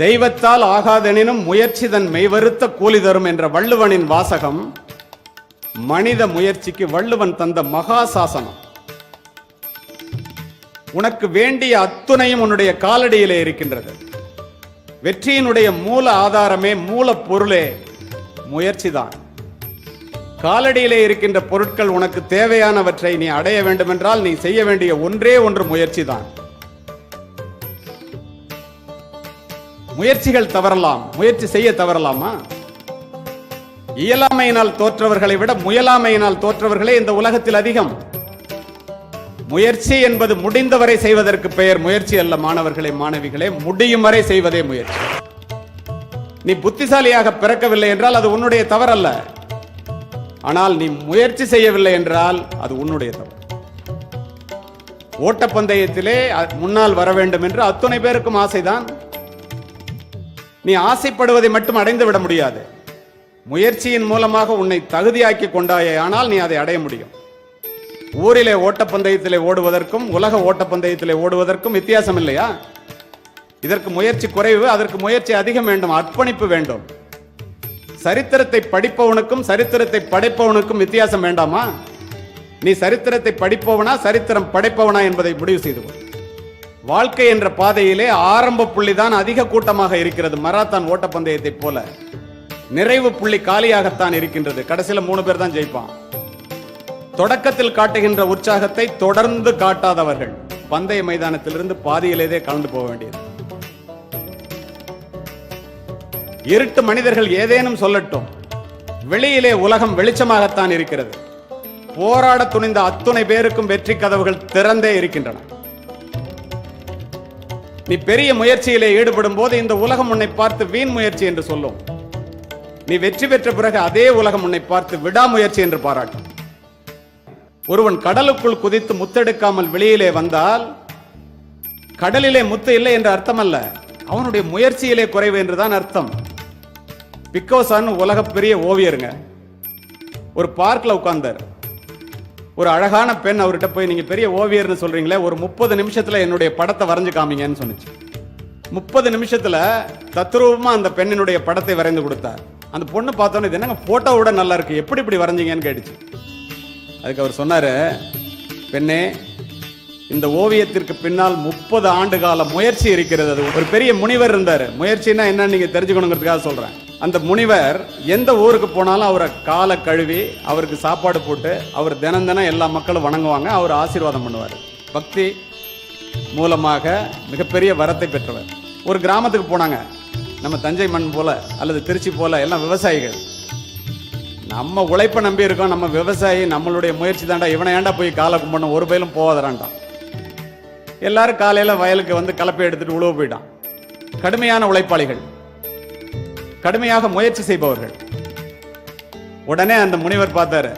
தெய்வத்தால் ஆகாதெனினும் முயற்சி தன் மெய்வருத்த கூலி தரும் என்ற வள்ளுவனின் வாசகம் மனித முயற்சிக்கு வள்ளுவன் தந்த மகா சாசனம் உனக்கு வேண்டிய அத்துணையும் உன்னுடைய காலடியிலே இருக்கின்றது. வெற்றியினுடைய மூல ஆதாரமே மூல பொருளே முயற்சிதான். காலடியிலே இருக்கின்ற பொருட்கள் உனக்கு தேவையானவற்றை நீ அடைய வேண்டுமென்றால் நீ செய்ய வேண்டிய ஒன்றே ஒன்று முயற்சிதான். முயற்சிகள் தவறலாம். முயற்சி செய்ய தவறலாமா? இயலாமையினால் தோற்றவர்களை விட முயலாமையினால் தோற்றவர்களே இந்த உலகத்தில் அதிகம். முயற்சி என்பது முடிந்தவரை செய்வதற்கு பெயர். முயற்சி அல்ல மாணவர்களே மாணவிகளே முடியும் வரை செய்வதே முயற்சி. நீ புத்திசாலியாக பிறக்கவில்லை என்றால் அது உன்னுடைய தவறல்ல. ஆனால் நீ முயற்சி செய்யவில்லை என்றால் அது உன்னுடைய தவறு. ஓட்டப்பந்தயத்திலே முன்னால் வர வேண்டும் என்று அத்துணை பேருக்கும் ஆசைதான். நீ ஆசைப்படுவதை மட்டும் அடைந்து விட முடியாது. முயற்சியின் மூலமாக உன்னை தகுதியாக்கி கொண்டாயே ஆனால் நீ அதை அடைய முடியும். ஊரிலே ஓட்டப்பந்தயத்திலே ஓடுவதற்கும் உலக ஓட்டப்பந்தயத்திலே ஓடுவதற்கும் வித்தியாசம் இல்லையா? இதற்கு முயற்சி குறைவு அதற்கு முயற்சி அதிகம் வேண்டும் அர்ப்பணிப்பு வேண்டும். சரித்திரத்தை படிப்பவனுக்கும் சரித்திரத்தை படைப்பவனுக்கும் வித்தியாசம் வேண்டாமா? நீ சரித்திரத்தை படிப்பவனா சரித்திரம் படைப்பவனா என்பதை முடிவு செய்து கொள். வாழ்க்கை என்ற பாதையிலே ஆரம்ப புள்ளி தான் அதிக கூட்டமாக இருக்கிறது. மராத்தான் ஓட்டப்பந்தயத்தை போல. நிறைவு புள்ளி காலியாகத்தான் இருக்கின்றது. கடைசியில் மூணு பேர் தான் ஜெயிப்பான். தொடக்கத்தில் காட்டுகின்ற உற்சாகத்தை தொடர்ந்து காட்டாதவர்கள் பந்தய மைதானத்திலிருந்து பாதியிலேயே கலந்து போக வேண்டியது. இருட்டு மனிதர்கள் ஏதேனும் சொல்லட்டும் வெளியிலே உலகம் வெளிச்சமாகத்தான் இருக்கிறது. போராட துணிந்த அத்துணை பேருக்கும் வெற்றி கதவுகள் திறந்தே இருக்கின்றன. நீ பெரிய முயற்சியிலே ஈடுபடும் போது இந்த உலகம் உன்னை பார்த்து வீண் முயற்சி என்று சொல்லும். நீ வெற்றி பெற்ற பிறகு அதே உலகம் உன்னை பார்த்து விடாமுயற்சி என்று பாராட்டும். ஒருவன் கடலுக்குள் குதித்து முத்தெடுக்காமல் வெளியிலே வந்தால் கடலிலே முத்து இல்லை என்று அர்த்தம் அல்ல அவனுடைய முயற்சியிலே குறைவு என்றுதான் அர்த்தம். பிக்கோசான் உலக பெரிய ஓவியருங்க. ஒரு பார்க்ல உட்கார்ந்தார். ஒரு அழகான பெண் அவர்கிட்ட போய் நீங்கள் பெரிய ஓவியர்னு சொல்கிறீங்களே ஒரு முப்பது நிமிஷத்தில் என்னுடைய படத்தை வரைஞ்சு காமிங்கன்னு சொன்னிச்சு. முப்பது நிமிஷத்தில் தத்ரூபமாக அந்த பெண்ணினுடைய படத்தை வரைந்து கொடுத்தார். அந்த பொண்ணு பார்த்தோன்னே இது என்னங்க ஃபோட்டோவோட நல்லா இருக்குது எப்படி இப்படி வரைஞ்சீங்கன்னு கேட்டுச்சு. அதுக்கு அவர் சொன்னார் பெண்ணே இந்த ஓவியத்திற்கு பின்னால் முப்பது ஆண்டு கால முயற்சி இருக்கிறது. அது ஒரு பெரிய முனிவர் இருந்தார். முயற்சினா என்னன்னு நீங்கள் தெரிஞ்சுக்கணுங்கிறதுக்காக சொல்கிறேன் அந்த முனிவர் எந்த ஊருக்கு போனாலும் அவரை காலை கழுவி அவருக்கு சாப்பாடு போட்டு அவர் தினம் தினம் எல்லா மக்களும் வணங்குவாங்க அவர் ஆசீர்வாதம் பண்ணுவார். பக்தி மூலமாக மிகப்பெரிய வரத்தை பெற்றவர். ஒரு கிராமத்துக்கு போனாங்க. நம்ம தஞ்சை மண் போல அல்லது திருச்சி போல எல்லாம் விவசாயிகள். நம்ம உழைப்பை நம்பி இருக்கோம் நம்ம விவசாயி நம்மளுடைய முயற்சி தாண்டா இவனை ஏண்டா போய் காலை கும்பிடணும் ஒரு பயிலும் போவாதரான்டான் எல்லாரும் காலையில் வயலுக்கு வந்து கலப்பை எடுத்துட்டு உழுவு போயிட்டான். கடுமையான உழைப்பாளிகள். கடுமையாக முயற்சி செய்பவர்கள். உடனே அந்த முனிவர் பார்த்தாரு.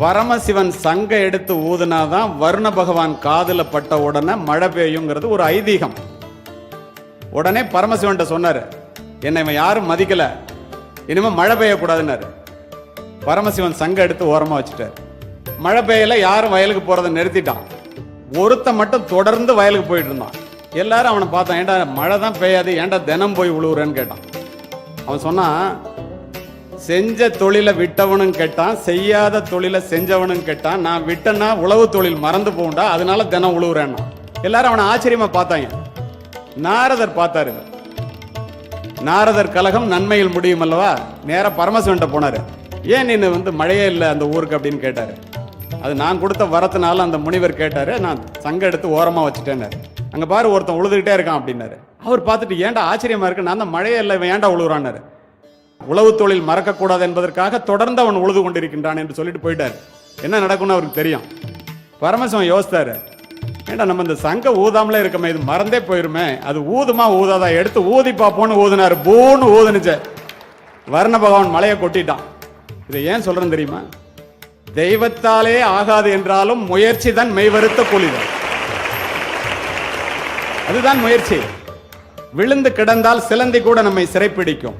பரமசிவன் சங்க எடுத்து ஊதுனாதான் வருண பகவான் காதுல பட்ட உடனே மழை பெய்யுங்கிறது ஒரு ஐதீகம். உடனே பரமசிவன்கிட்ட சொன்னாரு என்னை இவன் யாரும் மதிக்கல. இனிமே மழை பெய்யக்கூடாதுன்னாரு. பரமசிவன் சங்க எடுத்து ஓரமா வச்சுட்டாரு. மழை பெய்யல யாரும் வயலுக்கு போகிறத நிறுத்திட்டான். ஒருத்தன் மட்டும் தொடர்ந்து வயலுக்கு போயிட்டு இருந்தான். எல்லாரும் அவனை பார்த்தான் ஏன்டா மழை தான் பெய்யாது ஏன்டா தினம் போய் உழுவுறேன்னு கேட்டான். அவன் சொன்னான் செஞ்ச தொழிலை விட்டவனும் கேட்டான் செய்யாத தொழிலை செஞ்சவனும் கேட்டான். நான் விட்டேன்னா உழவு தொழில் மறந்து போண்டா அதனால தினம் உழுவுறேன்னா எல்லாரும் அவனை ஆச்சரியமா பார்த்தாங்க. நாரதர் பார்த்தாரு. நாரதர் கலகம் நன்மையில் முடியும் அல்லவா? நேரா பரமசிவன்ட்ட போனாரு. ஏன் நீ வந்து மழையே இல்லை அந்த ஊருக்கு? அப்படின்னு கேட்டாரு. அது நான் கொடுத்த வரத்தினால அந்த முனிவர் கேட்டாரு. நான் சங்கம் எடுத்து ஓரமா வச்சுட்டேன்னாரு. அங்க பாரு ஒருத்தன் உழுதுகிட்டே இருக்கான் அப்படின்னாரு. அவர் பார்த்துட்டு ஏன்டா ஆச்சரியமா இருக்கு? நான் அந்த மழையை இல்லை ஏன்டா உழுவுறான்னாரு? உழவு தொழில் மறக்கக்கூடாது என்பதற்காக தொடர்ந்து அவன் உழுது கொண்டிருக்கின்றான் என்று சொல்லிட்டு போயிட்டார். என்ன நடக்கும்னு அவருக்கு தெரியும். பரமசிவன் யோசித்தாரு. ஏண்டா நம்ம இந்த சங்க ஊதாமலே இருக்கமே இது மறந்தே போயிருமே. அது ஊதுமா ஊதாதா? எடுத்து ஊதி பார்ப்போம்னு ஊதுனாரு. பூன்னு ஊதுனுச்சு. வர்ண பகவான் மலையை கொட்டிட்டான். இதை ஏன் சொல்றேன்னு தெரியுமா? தெய்வத்தாலே ஆகாது என்றாலும் முயற்சி தான் மெய்வருத்த கூலிதான் அதுதான் முயற்சி. விழுந்து கிடந்தால் சிலந்தி கூட நம்மை சிறைப்பிடிக்கும்.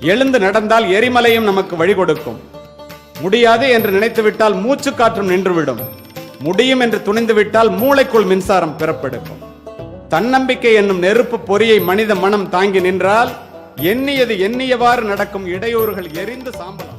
எழுந்து நடந்தால் எரிமலையும் நமக்கு வழி கொடுக்கும். முடியாது என்று நினைத்து விட்டால் மூச்சு காற்றும் நின்றுவிடும். முடியும் என்று துணிந்து விட்டால் மூளைக்குள் மின்சாரம் பிறப்பெடுக்கும். தன்னம்பிக்கை என்னும் நெருப்பு பொறியை மனித மனம் தாங்கி நின்றால் எண்ணியது எண்ணியவாறு நடக்கும் இடையூறுகள் எரிந்து சாம்பலாம்